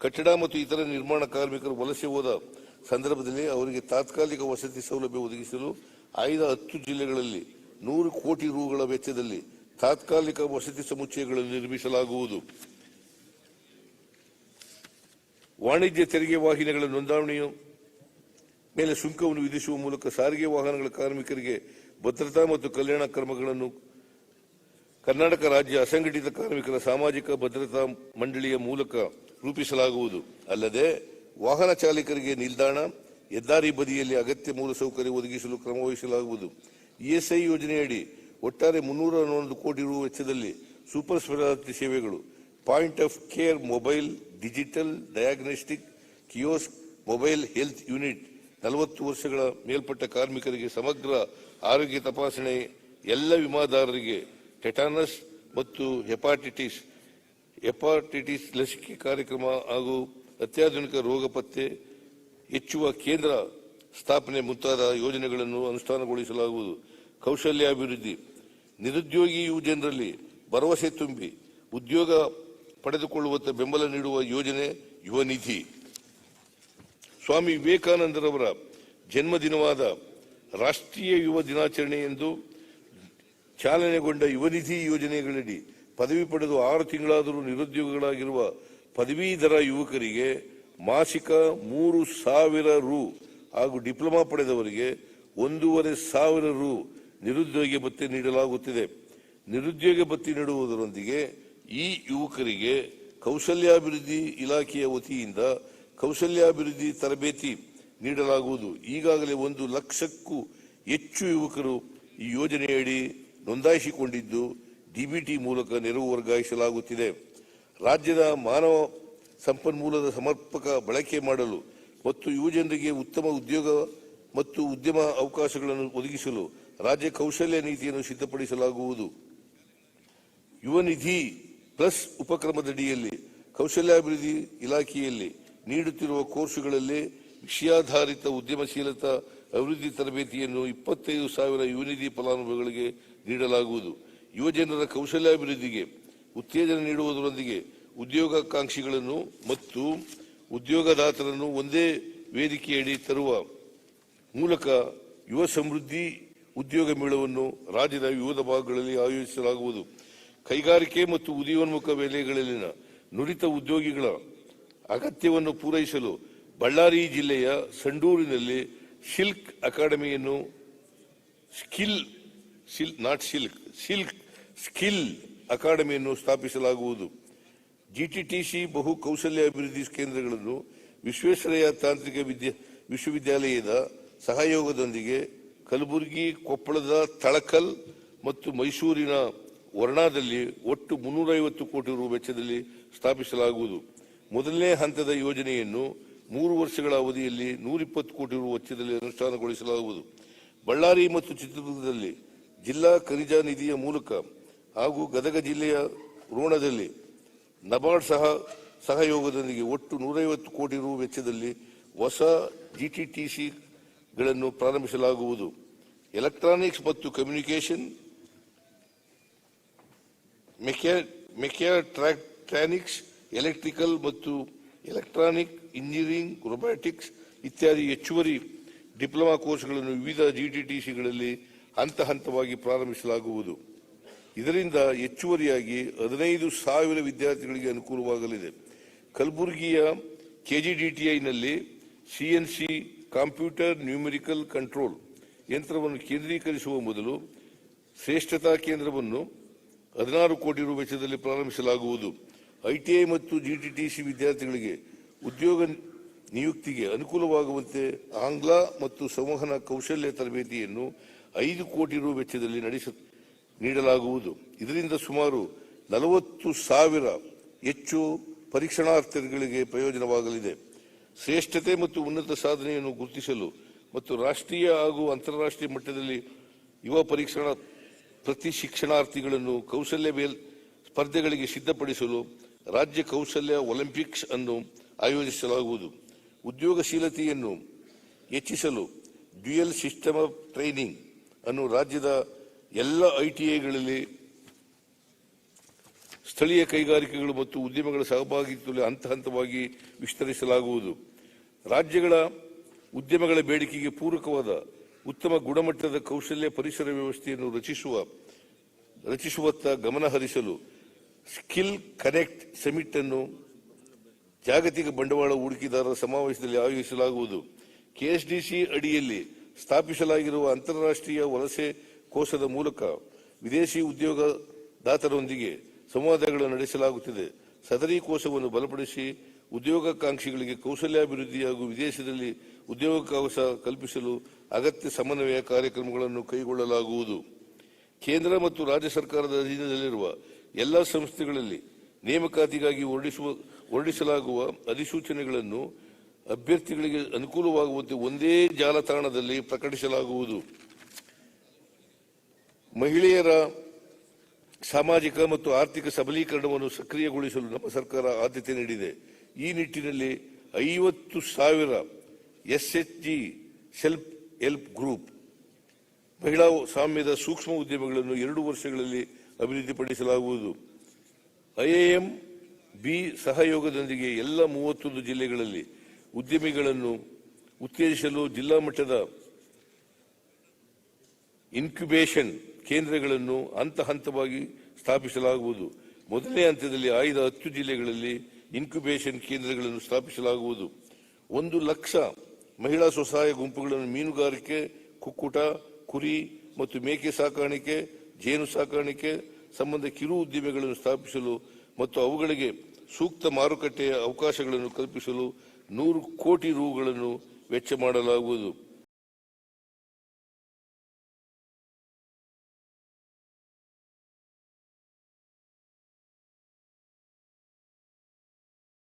ಕಟ್ಟಡ ಮತ್ತು ಇತರ ನಿರ್ಮಾಣ ಕಾರ್ಮಿಕರು ವಲಸೆ ಹೋದ ಸಂದರ್ಭದಲ್ಲಿ ಅವರಿಗೆ ತಾತ್ಕಾಲಿಕ ವಸತಿ ಸೌಲಭ್ಯ ಒದಗಿಸಲು ಆಯ್ದ ಹತ್ತು ಜಿಲ್ಲೆಗಳಲ್ಲಿ ನೂರು ಕೋಟಿ ರುಗಳ ವೆಚ್ಚದಲ್ಲಿ ತಾತ್ಕಾಲಿಕ ವಸತಿ ಸಮುಚ್ಚಯಗಳನ್ನು ನಿರ್ಮಿಸಲಾಗುವುದು. ವಾಣಿಜ್ಯ ತೆರಿಗೆ ವಾಹಿನಿಗಳ ನೋಂದಣಿಯ ಮೇಲೆ ಸುಂಕವನ್ನು ವಿಧಿಸುವ ಮೂಲಕ ಸಾರಿಗೆ ವಾಹನಗಳ ಕಾರ್ಮಿಕರಿಗೆ ಭದ್ರತಾ ಮತ್ತು ಕಲ್ಯಾಣ ಕ್ರಮಗಳನ್ನು ಕರ್ನಾಟಕ ರಾಜ್ಯ ಅಸಂಘಟಿತ ಕಾರ್ಮಿಕರ ಸಾಮಾಜಿಕ ಭದ್ರತಾ ಮಂಡಳಿಯ ಮೂಲಕ ರೂಪಿಸಲಾಗುವುದು. ಅಲ್ಲದೆ ವಾಹನ ಚಾಲಕರಿಗೆ ನಿಲ್ದಾಣ, ಹೆದ್ದಾರಿ ಬದಿಯಲ್ಲಿ ಅಗತ್ಯ ಮೂಲಸೌಕರ್ಯ ಒದಗಿಸಲು ಕ್ರಮವಹಿಸಲಾಗುವುದು ಇಎಸ್ಐ ಯೋಜನೆಯಡಿ ಒಟ್ಟಾರೆ ಮುನ್ನೂರ ಹನ್ನೊಂದು ಕೋಟಿ ರು ವೆಚ್ಚದಲ್ಲಿ ಸೂಪರ್ ಸ್ಪೆಷಾಲಿಟಿ ಸೇವೆಗಳು, point of care mobile, digital diagnostic, kiosk, mobile health unit, ನಲವತ್ತು ವರ್ಷಗಳ ಮೇಲ್ಪಟ್ಟ ಕಾರ್ಮಿಕರಿಗೆ ಸಮಗ್ರ ಆರೋಗ್ಯ ತಪಾಸಣೆ, ಎಲ್ಲ ವಿಮಾದಾರರಿಗೆ ಟೆಟಾನಸ್ ಮತ್ತು ಹೆಪಾಟಿಟಿಸ್ ಹೆಪಾಟಿಟಿಸ್ ಲಸಿಕೆ ಕಾರ್ಯಕ್ರಮ ಹಾಗೂ ಅತ್ಯಾಧುನಿಕ ರೋಗ ಪತ್ತೆ ಹೆಚ್ಚುವ ಕೇಂದ್ರ ಸ್ಥಾಪನೆ ಮುಂತಾದ ಯೋಜನೆಗಳನ್ನು ಅನುಷ್ಠಾನಗೊಳಿಸಲಾಗುವುದು. ಕೌಶಲ್ಯಾಭಿವೃದ್ಧಿ. ನಿರುದ್ಯೋಗಿ ಯುವಜನರಲ್ಲಿ ಭರವಸೆ ತುಂಬಿ ಉದ್ಯೋಗ ಪಡೆದುಕೊಳ್ಳುವಂತೆ ಬೆಂಬಲ ನೀಡುವ ಯೋಜನೆ ಯುವ ನಿಧಿ ಸ್ವಾಮಿ ವಿವೇಕಾನಂದರವರ ಜನ್ಮದಿನವಾದ ರಾಷ್ಟ್ರೀಯ ಯುವ ದಿನಾಚರಣೆ ಎಂದು ಚಾಲನೆಗೊಂಡ ಯುವನಿಧಿ ಯೋಜನೆಗಳಡಿ ಪದವಿ ಪಡೆದು ಆರು ತಿಂಗಳಾದರೂ ನಿರುದ್ಯೋಗಿಗಳಾಗಿರುವ ಪದವೀಧರ ಯುವಕರಿಗೆ ಮಾಸಿಕ ಮೂರು ಸಾವಿರ ರು ಹಾಗೂ ಡಿಪ್ಲೊಮಾ ಪಡೆದವರಿಗೆ ಒಂದೂವರೆ ಸಾವಿರ ರು ನಿರುದ್ಯೋಗ ಭತ್ಯೆ ನೀಡಲಾಗುತ್ತಿದೆ. ನಿರುದ್ಯೋಗ ಭತ್ಯೆ ನೀಡುವುದರೊಂದಿಗೆ ಈ ಯುವಕರಿಗೆ ಕೌಶಲ್ಯಾಭಿವೃದ್ಧಿ ಇಲಾಖೆಯ ವತಿಯಿಂದ ಕೌಶಲ್ಯಾಭಿವೃದ್ಧಿ ತರಬೇತಿ ನೀಡಲಾಗುವುದು. ಈಗಾಗಲೇ ಒಂದು ಲಕ್ಷಕ್ಕೂ ಹೆಚ್ಚು ಯುವಕರು ಈ ಯೋಜನೆಯಡಿ ನೋಂದಾಯಿಸಿಕೊಂಡಿದ್ದು ಡಿಬಿಟಿ ಮೂಲಕ ನೆರವು ವರ್ಗಾಯಿಸಲಾಗುತ್ತಿದೆ. ರಾಜ್ಯದ ಮಾನವ ಸಂಪನ್ಮೂಲದ ಸಮರ್ಪಕ ಬಳಕೆ ಮಾಡಲು ಮತ್ತು ಯುವಜನರಿಗೆ ಉತ್ತಮ ಉದ್ಯೋಗ ಮತ್ತು ಉದ್ಯಮ ಅವಕಾಶಗಳನ್ನು ಒದಗಿಸಲು ರಾಜ್ಯ ಕೌಶಲ್ಯ ನೀತಿಯನ್ನು ಸಿದ್ಧಪಡಿಸಲಾಗುವುದು. ಯುವ ನಿಧಿ ಪ್ಲಸ್ ಉಪಕ್ರಮದಡಿಯಲ್ಲಿ, ಕೌಶಲ್ಯಾಭಿವೃದ್ಧಿ ಇಲಾಖೆಯಲ್ಲಿ ನೀಡುತ್ತಿರುವ ಕೋರ್ಸುಗಳಲ್ಲಿ ವಿಷಯಾಧಾರಿತ ಉದ್ಯಮಶೀಲತಾ ಅಭಿವೃದ್ಧಿ ತರಬೇತಿಯನ್ನು ಇಪ್ಪತ್ತೈದು ಸಾವಿರ ಯುವನಿಧಿ ಫಲಾನುಭವಿಗಳಿಗೆ ನೀಡಲಾಗುವುದು. ಯುವಜನರ ಕೌಶಲ್ಯಾಭಿವೃದ್ಧಿಗೆ, ಉತ್ತೇಜನ ನೀಡುವುದರೊಂದಿಗೆ ಉದ್ಯೋಗಾಕಾಂಕ್ಷಿಗಳನ್ನು ಮತ್ತು ಉದ್ಯೋಗದಾತರನ್ನು ಒಂದೇ ವೇದಿಕೆಯಡಿ ತರುವ ಮೂಲಕ ಯುವ ಸಮೃದ್ಧಿ ಉದ್ಯೋಗ ಮೇಳವನ್ನು ರಾಜ್ಯದ ವಿವಿಧ ಭಾಗಗಳಲ್ಲಿ ಆಯೋಜಿಸಲಾಗುವುದು. ಕೈಗಾರಿಕೆ ಮತ್ತು ಉದಯೋನ್ಮುಖ ವಲಯಗಳಲ್ಲಿನ ನುರಿತ ಉದ್ಯೋಗಿಗಳ ಅಗತ್ಯವನ್ನು ಪೂರೈಸಲು ಬಳ್ಳಾರಿ ಜಿಲ್ಲೆಯ ಸಂಡೂರಿನಲ್ಲಿ ಶಿಲ್ಕ್ ಅಕಾಡೆಮಿಯನ್ನು ಸ್ಕಿಲ್ ಸಿಲ್ ನಾಟ್ ಸಿಲ್ಕ್ ಸಿಲ್ಕ್ ಸ್ಕಿಲ್ ಅಕಾಡೆಮಿಯನ್ನು ಸ್ಥಾಪಿಸಲಾಗುವುದು. ಜಿಟಿಟಿಸಿ ಬಹು ಕೌಶಲ್ಯ ಅಭಿವೃದ್ಧಿ ಕೇಂದ್ರಗಳನ್ನು ವಿಶ್ವೇಶ್ವರಯ್ಯ ತಾಂತ್ರಿಕ ವಿದ್ಯಾ, ವಿಶ್ವವಿದ್ಯಾಲಯದ ಸಹಯೋಗದೊಂದಿಗೆ ಕಲಬುರಗಿ, ಕೊಪ್ಪಳದ ತಳಕಲ್ ಮತ್ತು ಮೈಸೂರಿನ ವರ್ಣಾದಲ್ಲಿ ಒಟ್ಟು ಮುನ್ನೂರೈವತ್ತು ಕೋಟಿ ರು ವೆಚ್ಚದಲ್ಲಿ ಸ್ಥಾಪಿಸಲಾಗುವುದು. ಮೊದಲನೇ ಹಂತದ ಯೋಜನೆಯನ್ನು ಮೂರು ವರ್ಷಗಳ ಅವಧಿಯಲ್ಲಿ ನೂರಿಪ್ಪತ್ತು ಕೋಟಿ ರು ವೆಚ್ಚದಲ್ಲಿ ಅನುಷ್ಠಾನಗೊಳಿಸಲಾಗುವುದು. ಬಳ್ಳಾರಿ ಮತ್ತು ಚಿತ್ರದುರ್ಗದಲ್ಲಿ ಜಿಲ್ಲಾ ಖನಿಜ ನಿಧಿಯ ಮೂಲಕ ಹಾಗೂ ಗದಗ ಜಿಲ್ಲೆಯ ರೋಣದಲ್ಲಿ ನಬಾರ್ಡ್ ಸಹ ಸಹಯೋಗದೊಂದಿಗೆ ಒಟ್ಟು ನೂರೈವತ್ತು ಕೋಟಿ ರು ವೆಚ್ಚದಲ್ಲಿ ಹೊಸ ಜಿಟಿಟಿಸಿಗಳನ್ನು ಪ್ರಾರಂಭಿಸಲಾಗುವುದು. ಎಲೆಕ್ಟ್ರಾನಿಕ್ಸ್ ಮತ್ತು ಕಮ್ಯುನಿಕೇಷನ್ ಮೆಕ್ಯಾಟ್ರಾನಿಕ್ಸ್ ಎಲೆಕ್ಟ್ರಿಕಲ್ ಮತ್ತು ಎಲೆಕ್ಟ್ರಾನಿಕ್ ಇಂಜಿನಿಯರಿಂಗ್ ರೊಬ್ಯಾಟಿಕ್ಸ್ ಇತ್ಯಾದಿ ಹೆಚ್ಚುವರಿ ಡಿಪ್ಲೊಮಾ ಕೋರ್ಸ್ಗಳನ್ನು ವಿವಿಧ ಜಿಟಿಟಿಸಿಗಳಲ್ಲಿ ಹಂತ ಹಂತವಾಗಿ ಪ್ರಾರಂಭಿಸಲಾಗುವುದು. ಇದರಿಂದ ಹೆಚ್ಚುವರಿಯಾಗಿ ಹದಿನೈದು ಸಾವಿರ ವಿದ್ಯಾರ್ಥಿಗಳಿಗೆ ಅನುಕೂಲವಾಗಲಿದೆ. ಕಲಬುರಗಿಯ ಕೆಜಿಡಿಟಿಐನಲ್ಲಿ ಸಿಎನ್ಸಿ ಕಂಪ್ಯೂಟರ್ ನ್ಯೂಮೆರಿಕಲ್ ಕಂಟ್ರೋಲ್ ಯಂತ್ರವನ್ನು ಕೇಂದ್ರೀಕರಿಸುವ ಮೊದಲು ಶ್ರೇಷ್ಠತಾ ಕೇಂದ್ರವನ್ನು ಹದಿನಾರು ಕೋಟಿ ರೂಪಾಯಿ ವೆಚ್ಚದಲ್ಲಿ ಪ್ರಾರಂಭಿಸಲಾಗುವುದು. ಐಟಿಐ ಮತ್ತು ಜಿಟಿಟಿಸಿ ವಿದ್ಯಾರ್ಥಿಗಳಿಗೆ ಉದ್ಯೋಗ ನಿಯುಕ್ತಿಗೆ ಅನುಕೂಲವಾಗುವಂತೆ ಆಂಗ್ಲ ಮತ್ತು ಸಂವಹನ ಕೌಶಲ್ಯ ತರಬೇತಿಯನ್ನು ಐದು ಕೋಟಿ ರು ವೆಚ್ಚದಲ್ಲಿ ನಡೆಸ, ನೀಡಲಾಗುವುದು. ಇದರಿಂದ ಸುಮಾರು ನಲವತ್ತು ಸಾವಿರ ಹೆಚ್ಚು ಪರೀಕ್ಷಣಾರ್ಥಿಗಳಿಗೆ ಪ್ರಯೋಜನವಾಗಲಿದೆ. ಶ್ರೇಷ್ಠತೆ ಮತ್ತು ಉನ್ನತ ಸಾಧನೆಯನ್ನು ಗುರುತಿಸಲು ಮತ್ತು ರಾಷ್ಟ್ರೀಯ ಹಾಗೂ ಅಂತಾರಾಷ್ಟ್ರೀಯ ಮಟ್ಟದಲ್ಲಿ ಯುವ ಪರೀಕ್ಷಣಾ ಪ್ರತಿ ಶಿಕ್ಷಣಾರ್ಥಿಗಳನ್ನು ಕೌಶಲ್ಯ ಮೇಲ್ ಸ್ಪರ್ಧೆಗಳಿಗೆ ಸಿದ್ಧಪಡಿಸಲು ರಾಜ್ಯ ಕೌಶಲ್ಯ ಒಲಿಂಪಿಕ್ಸ್ ಅನ್ನು ಆಯೋಜಿಸಲಾಗುವುದು. ಉದ್ಯೋಗಶೀಲತೆಯನ್ನು ಹೆಚ್ಚಿಸಲು ಡ್ಯುಯಲ್ ಸಿಸ್ಟಮ್ ಆಫ್ ಟ್ರೈನಿಂಗ್ ಅನ್ನು ರಾಜ್ಯದ ಎಲ್ಲ ಐಟಿಐಗಳಲ್ಲಿ ಸ್ಥಳೀಯ ಕೈಗಾರಿಕೆಗಳು ಮತ್ತು ಉದ್ಯಮಗಳ ಸಹಭಾಗಿತ್ವದಲ್ಲಿ ಹಂತ ಹಂತವಾಗಿ ವಿಸ್ತರಿಸಲಾಗುವುದು. ರಾಜ್ಯಗಳ ಉದ್ಯಮಗಳ ಬೇಡಿಕೆಗೆ ಪೂರಕವಾದ ಉತ್ತಮ ಗುಣಮಟ್ಟದ ಕೌಶಲ್ಯ ಪರಿಸರ ವ್ಯವಸ್ಥೆಯನ್ನು ರಚಿಸುವ, ರಚಿಸುವತ್ತ ಗಮನ ಹರಿಸಲು ಸ್ಕಿಲ್ ಕನೆಕ್ಟ್ ಸಮಿಟ್ ಅನ್ನು ಜಾಗತಿಕ ಬಂಡವಾಳ ಹೂಡಿಕೆದಾರರ ಸಮಾವೇಶದಲ್ಲಿ ಆಯೋಜಿಸಲಾಗುವುದು. ಕೆಎಸ್ಡಿಸಿ ಅಡಿಯಲ್ಲಿ ಸ್ಥಾಪಿಸಲಾಗಿರುವ ಅಂತಾರಾಷ್ಟ್ರೀಯ ವಲಸೆ ಕೋಶದ ಮೂಲಕ ವಿದೇಶಿ ಉದ್ಯೋಗದಾತರೊಂದಿಗೆ ಸಂವಾದಗಳನ್ನು ನಡೆಸಲಾಗುತ್ತಿದೆ. ಸದರಿ ಕೋಶವನ್ನು ಬಲಪಡಿಸಿ ಉದ್ಯೋಗಾಕಾಂಕ್ಷಿಗಳಿಗೆ ಕೌಶಲ್ಯಾಭಿವೃದ್ಧಿ ಹಾಗೂ ವಿದೇಶದಲ್ಲಿ ಉದ್ಯೋಗಾವಕಾಶ ಕಲ್ಪಿಸಲು ಅಗತ್ಯ ಸಮನ್ವಯ ಕಾರ್ಯಕ್ರಮಗಳನ್ನು ಕೈಗೊಳ್ಳಲಾಗುವುದು. ಕೇಂದ್ರ ಮತ್ತು ರಾಜ್ಯ ಸರ್ಕಾರದ ಅಧೀನದಲ್ಲಿರುವ ಎಲ್ಲ ಸಂಸ್ಥೆಗಳಲ್ಲಿ ನೇಮಕಾತಿಗಾಗಿ ಹೊರಡಿಸುವ, ಹೊರಡಿಸಲಾಗುವ ಅಧಿಸೂಚನೆಗಳನ್ನು ಅಭ್ಯರ್ಥಿಗಳಿಗೆ ಅನುಕೂಲವಾಗುವಂತೆ ಒಂದೇ ಜಾಲತಾಣದಲ್ಲಿ ಪ್ರಕಟಿಸಲಾಗುವುದು. ಮಹಿಳೆಯರ ಸಾಮಾಜಿಕ ಮತ್ತು ಆರ್ಥಿಕ ಸಬಲೀಕರಣವನ್ನು ಸಕ್ರಿಯಗೊಳಿಸಲು ನಮ್ಮ ಸರ್ಕಾರ ಆದ್ಯತೆ ನೀಡಿದೆ. ಈ ನಿಟ್ಟಿನಲ್ಲಿ ಐವತ್ತು ಸಾವಿರ ಎಸ್ಎಚ್ಜಿ ಸೆಲ್ಫ್ ಹೆಲ್ಪ್ ಗ್ರೂಪ್, ಮಹಿಳಾ ಸಾಮ್ಯದ ಸೂಕ್ಷ್ಮ ಉದ್ಯಮಗಳನ್ನು ಎರಡು ವರ್ಷಗಳಲ್ಲಿ ಅಭಿವೃದ್ಧಿಪಡಿಸಲಾಗುವುದು. ಐಎಎಂ ಬಿ ಸಹಯೋಗದೊಂದಿಗೆ ಎಲ್ಲ ಮೂವತ್ತೊಂದು ಜಿಲ್ಲೆಗಳಲ್ಲಿ ಉದ್ಯಮಿಗಳನ್ನು ಉತ್ತೇಜಿಸಲು ಜಿಲ್ಲಾ ಮಟ್ಟದ ಇನ್ಕ್ಯುಬೇಷನ್ ಕೇಂದ್ರಗಳನ್ನು ಹಂತ ಹಂತವಾಗಿ ಸ್ಥಾಪಿಸಲಾಗುವುದು. ಮೊದಲನೇ ಹಂತದಲ್ಲಿ ಆಯ್ದ ಹತ್ತು ಜಿಲ್ಲೆಗಳಲ್ಲಿ ಇನ್ಕ್ಯುಬೇಷನ್ ಕೇಂದ್ರಗಳನ್ನು ಸ್ಥಾಪಿಸಲಾಗುವುದು. ಒಂದು ಲಕ್ಷ ಮಹಿಳಾ ಸ್ವಸಹಾಯ ಗುಂಪುಗಳನ್ನು ಮೀನುಗಾರಿಕೆ, ಕುಕ್ಕುಟ, ಕುರಿ ಮತ್ತು ಮೇಕೆ ಸಾಕಾಣಿಕೆ, ಜೇನು ಸಾಕಾಣಿಕೆ ಸಂಬಂಧ ಕಿರು ಉದ್ದಿಮೆಗಳನ್ನು ಸ್ಥಾಪಿಸಲು ಮತ್ತು ಅವುಗಳಿಗೆ ಸೂಕ್ತ ಮಾರುಕಟ್ಟೆಯ ಅವಕಾಶಗಳನ್ನು ಕಲ್ಪಿಸಲು ನೂರು ಕೋಟಿ ರೂಗಳನ್ನು ವೆಚ್ಚ ಮಾಡಲಾಗುವುದು.